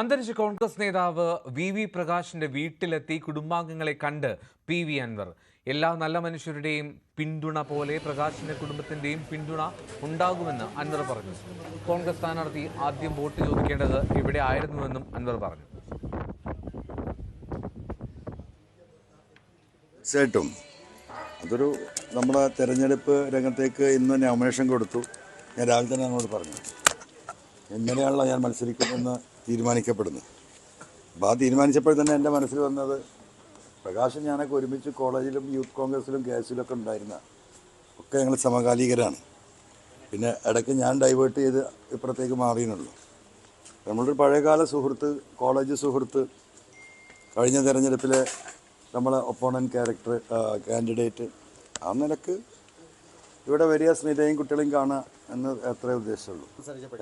അന്തരിച്ച കോൺഗ്രസ് നേതാവ് V V പ്രകാശിന്റെ വീട്ടിലെത്തി കുടുംബാംഗങ്ങളെ കണ്ട് പി വി അൻവർ. എല്ലാ നല്ല മനുഷ്യരുടെയും പിന്തുണ പോലെ പ്രകാശിന്റെ കുടുംബത്തിന്റെയും പിന്തുണ ഉണ്ടാകുമെന്ന് അൻവർ പറഞ്ഞു. കോൺഗ്രസ് സ്ഥാനാർത്ഥി ആദ്യം വോട്ട് ചോദിക്കേണ്ടത് എവിടെ ആയിരുന്നുവെന്നും അൻവർ പറഞ്ഞു. തീർച്ചയായിട്ടും. അതൊരു നമ്മുടെ തെരഞ്ഞെടുപ്പ് രംഗത്തേക്ക് ഇന്ന് നോമിനേഷൻ കൊടുത്തു. ഞാൻ രാവിലെ തന്നെ എന്നോട് പറഞ്ഞു. എങ്ങനെയാണല്ലോ ഞാൻ മത്സരിക്കുന്നതെന്ന് തീരുമാനിക്കപ്പെടുന്നു. അപ്പോൾ ആ തീരുമാനിച്ചപ്പോൾ തന്നെ എന്റെ മനസ്സിൽ വന്നത് പ്രകാശൻ ഞാനൊക്കെ ഒരുമിച്ച് കോളേജിലും യൂത്ത് കോൺഗ്രസിലും കെ എസിലൊക്കെ ഉണ്ടായിരുന്ന ഒക്കെ ഞങ്ങൾ സമകാലികരാണ്. പിന്നെ ഇടയ്ക്ക് ഞാൻ ഡൈവേർട്ട് ചെയ്ത് ഇപ്പുറത്തേക്ക് മാറിയെന്നുള്ളൂ. നമ്മളൊരു പഴയകാല സുഹൃത്ത് കോളേജ് സുഹൃത്ത് കഴിഞ്ഞ തിരഞ്ഞെടുപ്പിലെ നമ്മളെ ഒപ്പോണന്റ് ക്യാരക്ടർ കാൻഡിഡേറ്റ് ആ നിലയ്ക്ക് ഇവിടെ വരിക സ്നേഹയും കുട്ടികളെയും കാണുക എന്ന് അത്രേ ഉദ്ദേശമുള്ളൂ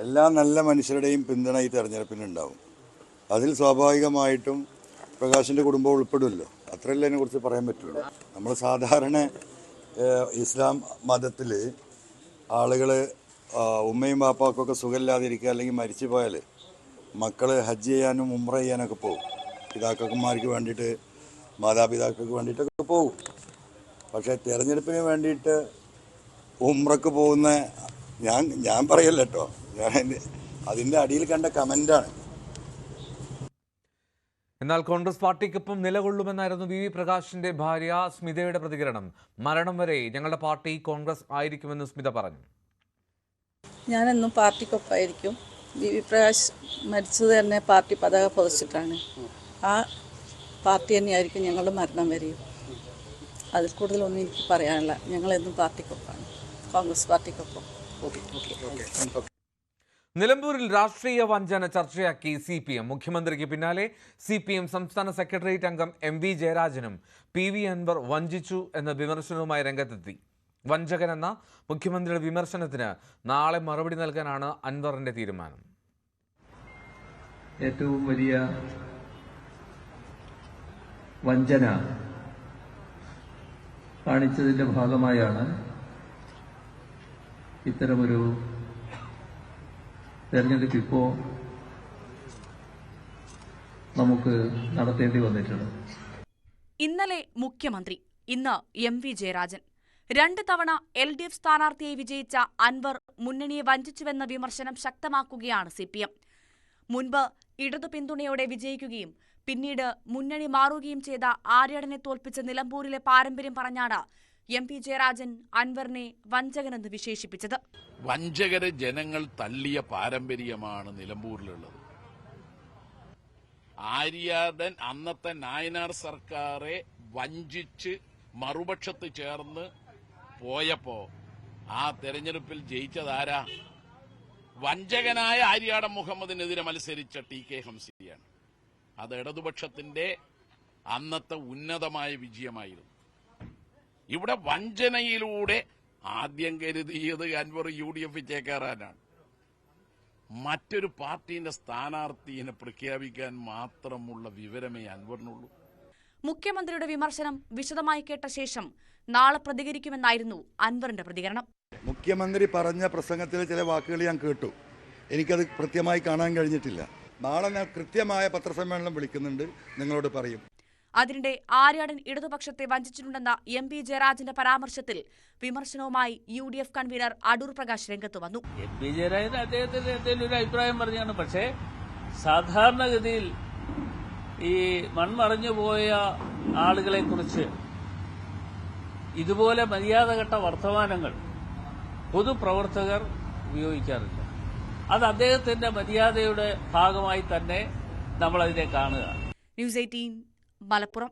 എല്ലാ നല്ല മനുഷ്യരുടെയും പിന്തുണ ഈ തെരഞ്ഞെടുപ്പിനുണ്ടാവും അതിൽ സ്വാഭാവികമായിട്ടും പ്രകാശിന്റെ കുടുംബം ഉൾപ്പെടുമല്ലോ. അത്രയല്ലേ അതിനെക്കുറിച്ച് പറയാൻ പറ്റുള്ളൂ. നമ്മൾ സാധാരണ ഇസ്ലാം മതത്തിൽ ആളുകൾ ഉമ്മയും ബാപ്പാക്കൊക്കെ സുഖമില്ലാതിരിക്കുക അല്ലെങ്കിൽ മരിച്ചു പോയാൽ മക്കൾ ഹജ്ജ് ചെയ്യാനും ഉമ്ര ചെയ്യാനൊക്കെ പോകും. പിതാക്കന്മാർക്ക് വേണ്ടിയിട്ട് മാതാപിതാക്കൾക്ക് വേണ്ടിയിട്ടൊക്കെ പോകും. പക്ഷേ തിരഞ്ഞെടുപ്പിന് വേണ്ടിയിട്ട് ഉമ്രക്ക് പോകുന്ന ഞാൻ ഞാൻ പറയല്ല കേട്ടോ ഞാൻ അതിന്റെ- അതിന്റെ അടിയിൽ കണ്ട കമന്റാണ് എന്നാൽ കോൺഗ്രസ് പാർട്ടിക്കൊപ്പം നിലകൊള്ളുമെന്നായിരുന്നു വി വി പ്രകാശിന്റെ ഭാര്യ സ്മിതയുടെ പ്രതികരണം. മരണം വരെ ഞങ്ങളുടെ പാർട്ടി കോൺഗ്രസ് ആയിരിക്കുമെന്ന് സ്മിത പറഞ്ഞു. ഞാനെന്നും പാർട്ടിക്കൊപ്പമായിരിക്കും. വി വി പ്രകാശ് മരിച്ചത് തന്നെ പാർട്ടി പതാക പൊതിച്ചിട്ടാണ്. ആ പാർട്ടി തന്നെയായിരിക്കും ഞങ്ങളുടെ മരണം വരെയും. അതിൽ കൂടുതലൊന്നും എനിക്ക് പറയാനില്ല. ഞങ്ങളെന്നും പാർട്ടിക്കൊപ്പമാണ്. കോൺഗ്രസ് പാർട്ടിക്കൊപ്പം. നിലമ്പൂരിൽ രാഷ്ട്രീയ വഞ്ചന ചർച്ചയാക്കി സി പി എം മുഖ്യമന്ത്രിക്ക് പിന്നാലെ സി പി എം സംസ്ഥാന സെക്രട്ടേറിയറ്റ് അംഗം എം വി ജയരാജനും പി വി അൻവർ വഞ്ചിച്ചു എന്ന വിമർശനവുമായി രംഗത്തെത്തി. വഞ്ചകൻ എന്ന മുഖ്യമന്ത്രിയുടെ വിമർശനത്തിന് നാളെ മറുപടി നൽകാനാണ് അൻവറിന്റെ തീരുമാനം. ഏറ്റവും വലിയ വഞ്ചന കാണിച്ചതിന്റെ ഭാഗമായാണ് ഇത്തരമൊരു തെരഞ്ഞെടുപ്പ് ഇപ്പോ നമുക്ക് നടത്തേണ്ടി വന്നിട്ടുണ്ട്. ഇന്നലെ മുഖ്യമന്ത്രി ഇന്ന് എം വി ജയരാജൻ. രണ്ട് തവണ എൽ ഡി എഫ് സ്ഥാനാർത്ഥിയെ വിജയിച്ച അൻവർ മുന്നണിയെ വഞ്ചിച്ചുവെന്ന വിമർശനം ശക്തമാക്കുകയാണ് സി പി എം മുൻപ് ഇടതു പിന്തുണയോടെ വിജയിക്കുകയും പിന്നീട് മുന്നണി മാറുകയും ചെയ്ത ആര്യടനെ തോൽപ്പിച്ച നിലമ്പൂരിലെ പാരമ്പര്യം പറഞ്ഞാണ് എം പി ജയരാജൻ അൻവറിനെ വഞ്ചകനെന്ന് വിശേഷിപ്പിച്ചത്. വഞ്ചകരെ ജനങ്ങൾ തള്ളിയ പാരമ്പര്യമാണ് നിലമ്പൂരിലുള്ളത്. ആര്യാടൻ അന്നത്തെ നായനാർ സർക്കാരെ വഞ്ചിച്ച് മറുപക്ഷത്ത് ചേർന്ന് പോയപ്പോ ആ തെരഞ്ഞെടുപ്പിൽ ജയിച്ചതാരാ? വഞ്ചകനായ ആര്യാടൻ മുഹമ്മദിനെതിരെ മത്സരിച്ച ടി കെ ഹംസിയാണ്. അത് ഇടതുപക്ഷത്തിന്റെ അന്നത്തെ ഉന്നതമായ വിജയമായിരുന്നു. ഇവിടെ വഞ്ചനയിലൂടെ ആദ്യം കരുതിയത് അൻവർ യു ഡി എഫ് ചേക്കേറാനാണ് മറ്റൊരു പാർട്ടിന്റെ സ്ഥാനാർത്ഥിയെ പ്രഖ്യാപിക്കാൻ മാത്രമുള്ള വിവരമേ അൻവറിനുള്ളൂ. മുഖ്യമന്ത്രിയുടെ വിമർശനം വിശദമായി കേട്ട ശേഷം നാളെ പ്രതികരിക്കുമെന്നായിരുന്നു അൻവറിന്റെ പ്രതികരണം. മുഖ്യമന്ത്രി പറഞ്ഞ പ്രസംഗത്തിലെ ചില വാക്കുകൾ ഞാൻ കേട്ടു. എനിക്കത് കൃത്യമായി കാണാൻ കഴിഞ്ഞിട്ടില്ല. നാളെ ഞാൻ കൃത്യമായ പത്രസമ്മേളനം വിളിക്കുന്നുണ്ട്. നിങ്ങളോട് പറയും. അതിനിടെ ആര്യാടൻ ഇടതുപക്ഷത്തെ വഞ്ചിച്ചിട്ടുണ്ടെന്ന എം പി ജയരാജന്റെ പരാമർശത്തിൽ വിമർശനവുമായി U D F convener Adoor Prakash രംഗത്ത് വന്നു. എം പി ജയരാജൻ അദ്ദേഹത്തിന് എന്തെങ്കിലും ഒരു അഭിപ്രായം പറഞ്ഞാണ്. പക്ഷേ സാധാരണഗതിയിൽ ഈ മൺമറഞ്ഞു പോയ ആളുകളെ കുറിച്ച് ഇതുപോലെ മര്യാദഘട്ട വർത്തമാനങ്ങൾ പൊതുപ്രവർത്തകർ ഉപയോഗിക്കാറില്ല. അത് അദ്ദേഹത്തിന്റെ മര്യാദയുടെ ഭാഗമായി തന്നെ നമ്മൾ അതിനെ കാണുക ന്യൂസ് എയ്റ്റീൻ മലപ്പുറം